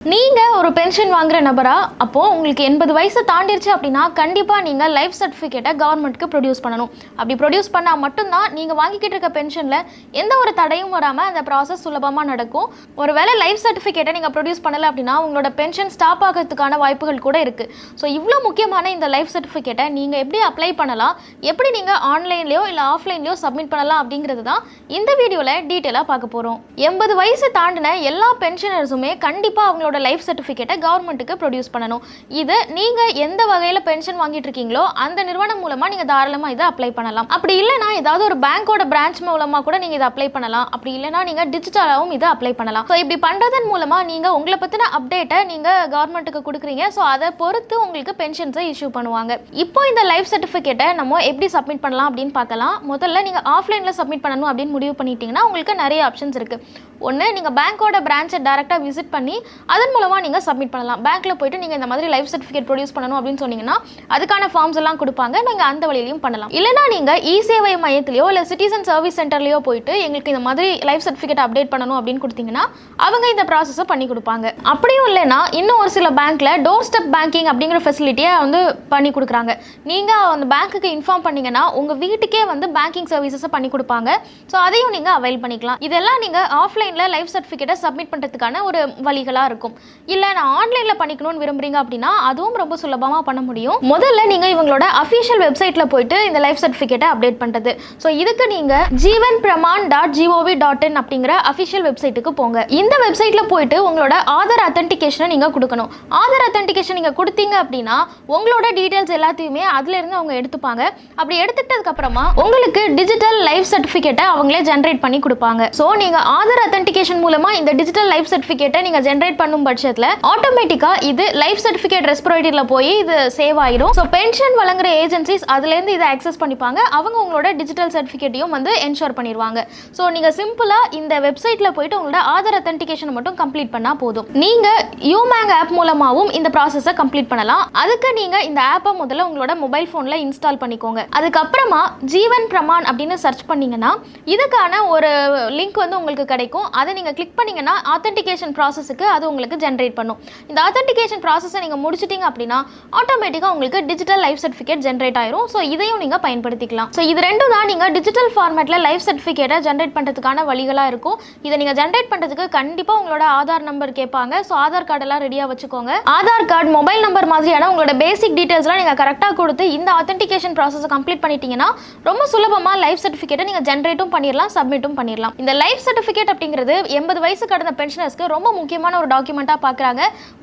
நீங்கள் ஒரு பென்ஷன் வாங்குற நபரா? அப்போது உங்களுக்கு எண்பது வயசு தாண்டிருச்சு அப்படின்னா கண்டிப்பாக நீங்கள் லைஃப் சர்டிஃபிகேட்டை கவர்மெண்ட்டுக்கு ப்ரொடியூஸ் பண்ணணும். அப்படி ப்ரொடியூஸ் பண்ணால் மட்டும்தான் நீங்கள் வாங்கிக்கிட்டு இருக்க பென்ஷனில் எந்த ஒரு தடையும் வராமல் அந்த ப்ராசஸ் சுலபமாக நடக்கும். ஒருவேளை லைஃப் சர்டிஃபிகேட்டை நீங்கள் ப்ரொடியூஸ் பண்ணலை அப்படின்னா உங்களோட பென்ஷன் ஸ்டாப் ஆகிறதுக்கான வாய்ப்புகள் கூட இருக்குது ஸோ இவ்வளோ முக்கியமான இந்த லைஃப் சர்டிஃபிகேட்டை நீங்கள் எப்படி அப்ளை பண்ணலாம்? எப்படி நீங்கள் ஆன்லைன்லேயோ இல்லை ஆஃப்லைன்லேயோ சப்மிட் பண்ணலாம் அப்படிங்கிறது தான் இந்த வீடியோவில் டீட்டெயிலாக பார்க்க போகிறோம் எண்பது வயசு தாண்டின எல்லா பென்ஷனர்ஸுமே கண்டிப்பாக அவங்களோட லைஃப் சர்டிஃபிகேட்டை கவர்மெண்ட்டுக்கு ப்ரொடியூஸ் பண்ணணும். இது நீங்கள் எந்த வகையில் பென்ஷன் வாங்கிட்டு இருக்கீங்களோ அந்த நிறுவனம் மூலமாக நீங்கள் தாராளமாக இதை அப்ளை பண்ணலாம். அப்படி இல்லைனா ஏதாவது ஒரு பேங்க்கோட பிரான்ச் மூலமாக கூட நீங்கள் இதை அப்ளை பண்ணலாம். அப்படி இல்லைனா நீங்கள் டிஜிட்டலாகவும் இதை அப்ளை பண்ணலாம். ஸோ இப்படி பண்ணுறதன் மூலமாக நீங்கள் உங்களை பற்றின அப்டேட்டை நீங்கள் கவர்மெண்ட்டுக்கு கொடுக்குறீங்க. ஸோ அதை பொறுத்து உங்களுக்கு பென்ஷன்ஸை இஷ்யூ பண்ணுவாங்க. இப்போ இந்த லைஃப் சர்டிஃபிகேட்டை நம்ம எப்படி சப்மிட் பண்ணலாம் அப்படின்னு பார்க்கலாம். முதல்ல நீங்கள் ஆஃப்லைனில் சப்மிட் பண்ணணும் அப்படின்னு முடிவு பண்ணிட்டீங்கன்னா உங்களுக்கு நிறைய ஆப்ஷன்ஸ் இருக்குது ஒன்று நீங்கள் பேங்க்கோட பிரான்ச்சை டேரெக்டாக விசிட் பண்ணி அதன் மூலமாக நீங்கள் சப்மிட் பண்ணலாம். பேங்க்கில் போயிட்டு நீங்கள் இந்த மாதிரி லைஃப் சர்டிஃபிகேட் ப்ரொடியூஸ் பண்ணணும் அப்படின்னு சொன்னீங்கன்னா அதுக்கான ஃபார்ம்ஸ் எல்லாம் கொடுப்பாங்க. நீங்கள் அந்த வழியிலையும் பண்ணலாம். இல்லைனா நீங்கள் இ சேவை மையத்திலையோ இல்லை சிட்டிசன் சர்வீஸ் சென்டர்லையோ போயிட்டு எங்களுக்கு இந்த மாதிரி லைஃப் சர்டிஃபிகேட் அப்டேட் பண்ணணும் அப்படின்னு கொடுத்தீங்கன்னா அவங்க இந்த ப்ராசஸை பண்ணி கொடுப்பாங்க. அப்படியும் இல்லைனா இன்னும் ஒரு சில பேங்க்கில் டோர் ஸ்டெப் பேங்கிங் அப்படிங்கிற ஃபெசிலிட்டியை வந்து பண்ணி கொடுக்குறாங்க. நீங்கள் அந்த பேங்க்குக்கு இன்ஃபார்ம் பண்ணீங்கன்னா உங்கள் வீட்டுக்கே வந்து பேங்கிங் சர்வீசஸை பண்ணி கொடுப்பாங்க. ஸோ அதையும் நீங்கள் அவைல் பண்ணிக்கலாம். இதெல்லாம் நீங்கள் ஆஃப்லைனில் லைஃப் சர்டிஃபிகேட்டை சப்மிட் பண்ணுறதுக்கான ஒரு வழிகளாக இருக்கும். இல்லை நான் ஆன்லைனில் பண்ணிக்கணும்னு விரும்புறீங்க அப்படின்னா அதுவும் ரொம்ப சுலபமாக பண்ண முடியும். முதல்ல நீங்கள் இவங்களோட அஃபிஷியல் வெப்சைட்டில் போயிட்டு இந்த லைஃப் சர்டிஃபிகேட்டை அப்டேட் பண்ணுறது ஸோ இதுக்கு நீங்கள் Jeevan Pramaan dot gov dot in அப்படிங்கிற அஃபிஷியல் வெப்சைட்டுக்கு போங்க. இந்த வெப்சைட்டில் போயிட்டு உங்களோட ஆதார் அத்தன்டிகேஷனை நீங்கள் கொடுக்கணும். ஆதார் அத்தன்டிகேஷன் நீங்கள் கொடுத்தீங்க அப்படின்னா உங்களோட டீட்டெயில்ஸ் எல்லாத்தையுமே அதுலேருந்து அவங்க எடுத்துப்பாங்க. அப்படி எடுத்துக்கிட்டதுக்கு அப்புறமா உங்களுக்கு டிஜிட்டல் லைஃப் சர்டிஃபிகேட்டை அவங்களே ஜென்ரேட் பண்ணி கொடுப்பாங்க. ஸோ நீங்கள் ஆதார் அத்தன்டிகேஷன் மூலமாக இந்த டிஜிட்டல் லைஃப் சர்டிஃபிகேட்டை நீங்கள் ஜென்ரேட் பண்ணும் பட்சத்தில் ஆட்டோமேட்டிக்காக இது லைஃப் சர்டிஃபிகேட் ரெஸ்பிரேட்டரியில் போய் இது சேவ் ஆயிடும் ஸோ பென்ஷன் வழங்குற ஏஜென்சிஸ் அதுலேருந்து இதை அக்சஸ் பண்ணிப்பாங்க. அவங்க உங்களோட டிஜிட்டல் சர்டிஃபிகேட்டையும் வந்து என்ஷோர் பண்ணிடுவாங்க ஸோ நீங்கள் சிம்பிளாக இந்த வெப்சைட்டில் போயிட்டு உங்களோட ஆதார் அத்தன்டிகேஷன் மட்டும் கம்ப்ளீட் பண்ணால் போதும். நீங்கள் யூமேங் ஆப் மூலமாகவும் இந்த ப்ராசஸை கம்ப்ளீட் பண்ணலாம். அதுக்கு நீங்கள் இந்த ஆப்பை முதல்ல உங்களோட மொபைல் ஃபோனில் இன்ஸ்டால் பண்ணிக்கோங்க. அதுக்கப்புறமா ஜீவன் பிரமான் அப்படின்னு சர்ச் பண்ணிங்கன்னா இதுக்கான ஒரு லிங்க் வந்து உங்களுக்கு கிடைக்கும். அதை நீங்கள் கிளிக் பண்ணிங்கன்னா ஆத்தன்டிகேஷன் ப்ராசஸுக்கு அது உங்களுக்கு ஜென்ரேட் பண்ணும். இந்த அத்தன்டிகேஷன் ப்ராசஸை நீங்கள் முடிச்சிட்டிங்க அப்படின்னா ஆட்டோமேட்டிக்காக உங்களுக்கு டிஜிட்டல் லைஃப் சர்டிஃபிகேட் ஜென்ரேட் ஆயிரும். ஸோ இதையும் நீங்கள் பயன்படுத்திக்கலாம். ஸோ இது ரெண்டும் தான் நீங்கள் டிஜிட்டல் ஃபார்மேட்டில் லைஃப் சர்டிஃபிகேட்டை ஜென்ரேட் பண்ணுறதுக்கான வழிகளாக இருக்கும். இதை நீங்கள் ஜென்ரேட் பண்ணுறதுக்கு கண்டிப்பாக உங்களோட ஆதார் நம்பர் கேட்பாங்க. ஸோ ஆதார் கார்டெல்லாம் ரெடியாக வச்சுக்கோங்க. ஆதார் கார்டு மொபைல் நம்பர் மாதிரியான உங்களோட பேசிக் டீட்டெயில்ஸ்லாம் நீங்கள் கரெக்டாக கொடுத்து இந்த அத்தன்டிகேஷன் ப்ராசஸை கம்ப்ளீட் பண்ணிட்டீங்கன்னா ரொம்ப சுலபமாக லைஃப் சர்டிஃபிகேட்டை நீங்கள் ஜென்ரேட்டும் பண்ணிடலாம் சப்மிட்டும் பண்ணிடலாம் இந்த லைஃப் சர்டிஃபிகேட் அப்படிங்கிறது எண்பது வயசு கடந்த பென்ஷனர்ஸ்க்கு ரொம்ப முக்கியமான ஒரு டாக்குமெண்ட்டாக பார்க்குறாங்க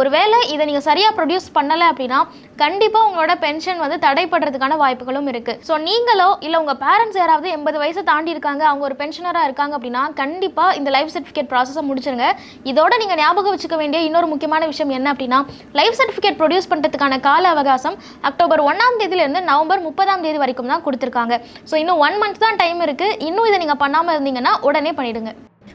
ஒருவேளை இதை நீங்கள் சரியாக ப்ரொடியூஸ் பண்ணலை அப்படின்னா கண்டிப்பாக உங்களோட பென்ஷன் வந்து தடைப்படுறதுக்கான வாய்ப்புகளும் இருக்குது ஸோ நீங்களோ இல்லை உங்கள் பேரண்ட்ஸ் யாராவது எண்பது வயசு தாண்டி இருக்காங்க அவங்க ஒரு பென்ஷனராக இருக்காங்க அப்படின்னா கண்டிப்பாக இந்த லைஃப் சர்டிஃபிகேட் ப்ராசஸை முடிச்சிருங்க. இதோட நீங்கள் ஞாபகம் வச்சுக்க வேண்டிய இன்னொரு முக்கியமான விஷயம் என்ன அப்படின்னா லைஃப் சர்டிஃபிகேட் ப்ரொடியூஸ் பண்ணுறதுக்கான கால அவகாசம் அக்டோபர் ஒன்றாம் தேதியிலேருந்து நவம்பர் முப்பதாம் தேதி வரைக்கும் தான் கொடுத்துருக்காங்க. ஸோ இன்னும் ஒன் மந்த் தான் டைம் இருக்குது இன்னும் இதை நீங்கள் பண்ணாமல் இருந்தீங்கன்னா உடனே பண்ணிவிடுங்க